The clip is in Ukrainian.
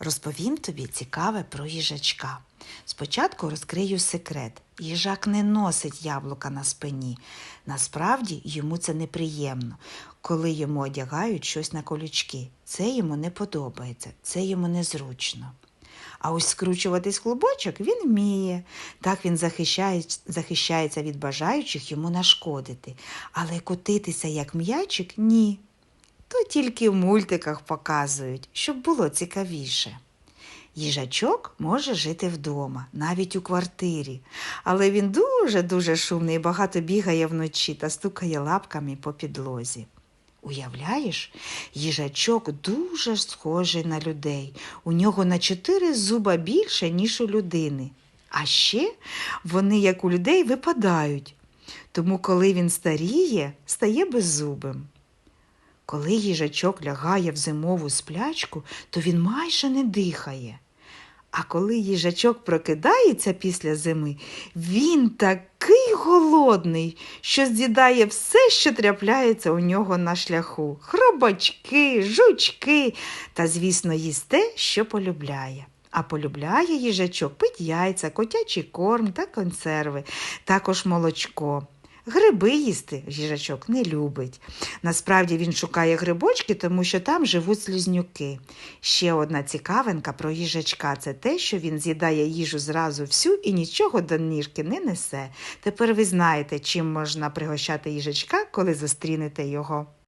Розповім тобі цікаве про їжачка. Спочатку розкрию секрет. Їжак не носить яблука на спині. Насправді йому це неприємно, коли йому одягають щось на колючки. Це йому не подобається, це йому незручно. А ось скручуватись в клубочок він вміє. Так він захищає, захищається від бажаючих йому нашкодити. Але котитися як м'ячик ні. Тільки в мультиках показують, щоб було цікавіше. Їжачок може жити вдома, навіть у квартирі, але він дуже-дуже шумний і багато бігає вночі та стукає лапками по підлозі. Уявляєш, їжачок дуже схожий на людей. У нього на чотири зуба більше, ніж у людини. А ще вони, як у людей, випадають. Тому, коли він старіє, стає беззубим. Коли їжачок лягає в зимову сплячку, то він майже не дихає. А коли їжачок прокидається після зими, він такий голодний, що з'їдає все, що трапляється у нього на шляху хробачки, жучки та, звісно, їсть те, що полюбляє. А полюбляє їжачок пить яйця, котячий корм та консерви, також молочко. Гриби їсти їжачок не любить. Насправді він шукає грибочки, тому що там живуть слізнюки. Ще одна цікавинка про їжачка це те, що він з'їдає їжу зразу всю і нічого до ніжки не несе. Тепер ви знаєте, чим можна пригощати їжачка, коли зустрінете його.